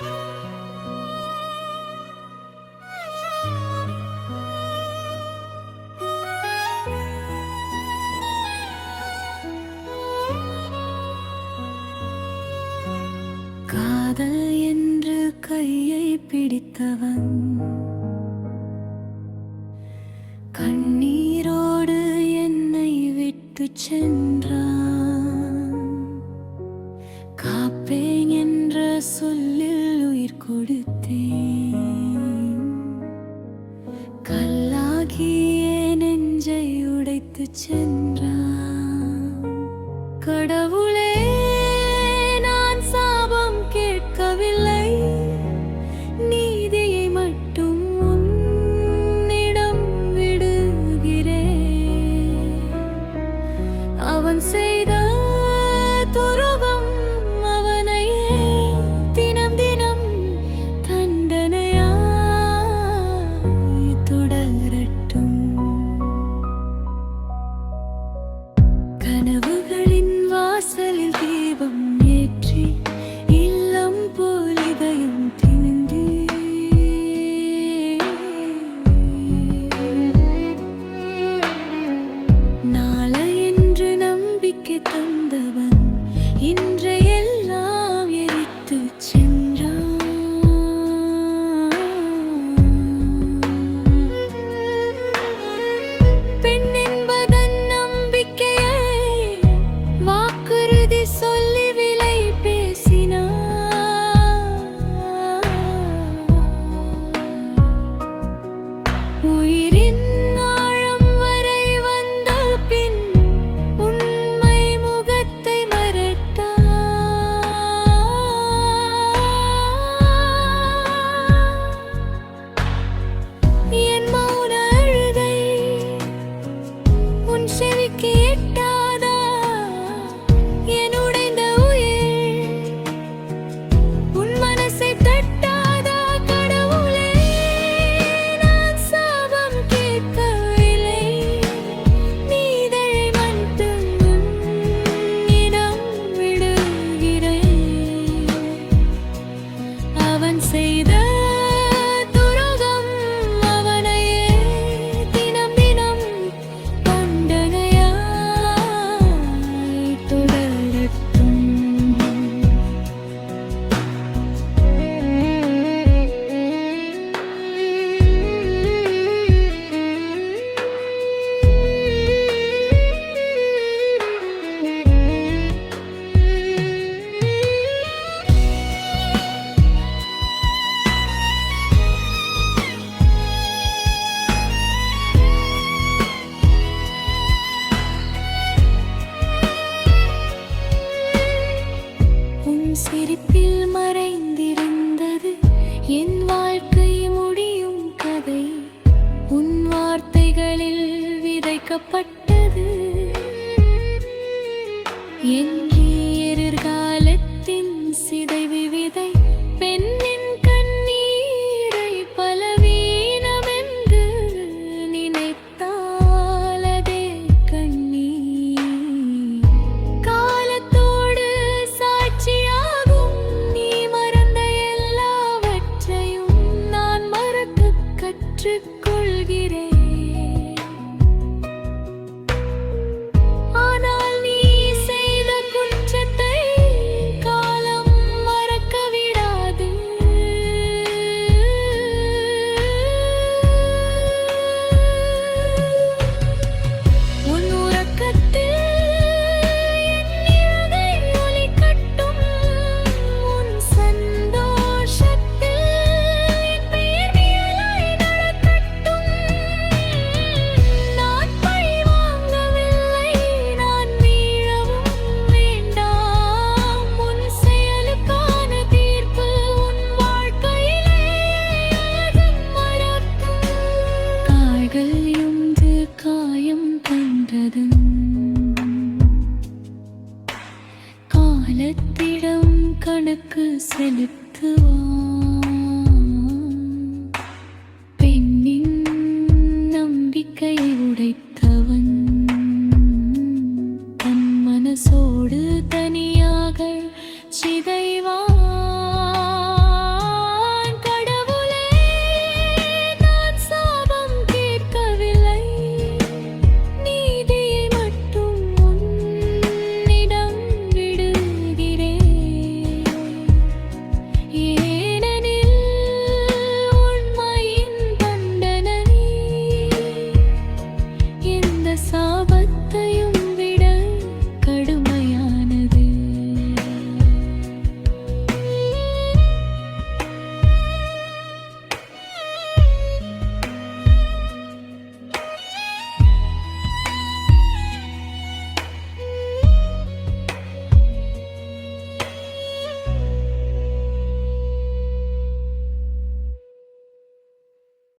காதல் என்று கையை பிடித்தவன். கண்ணீரோடு என்னை விட்டு சென்று மறுத்தேன் கல்லாகிய நெஞ்சை உடைத்து சென்றான். கடவுளே நான் சாபம் கேட்கவில்லை. நீதியை மட்டும் உன்னிடம் அவன் செய்த என் வாழ்க்கை முடியும் கதை. உன் வார்த்தைகளில் விதைக்கப்பட்டது. என் trick உனக்கு செலுத்துவோம். பெண்ணின் நம்பிக்கையை உடைத்தவன் தன் மனசோ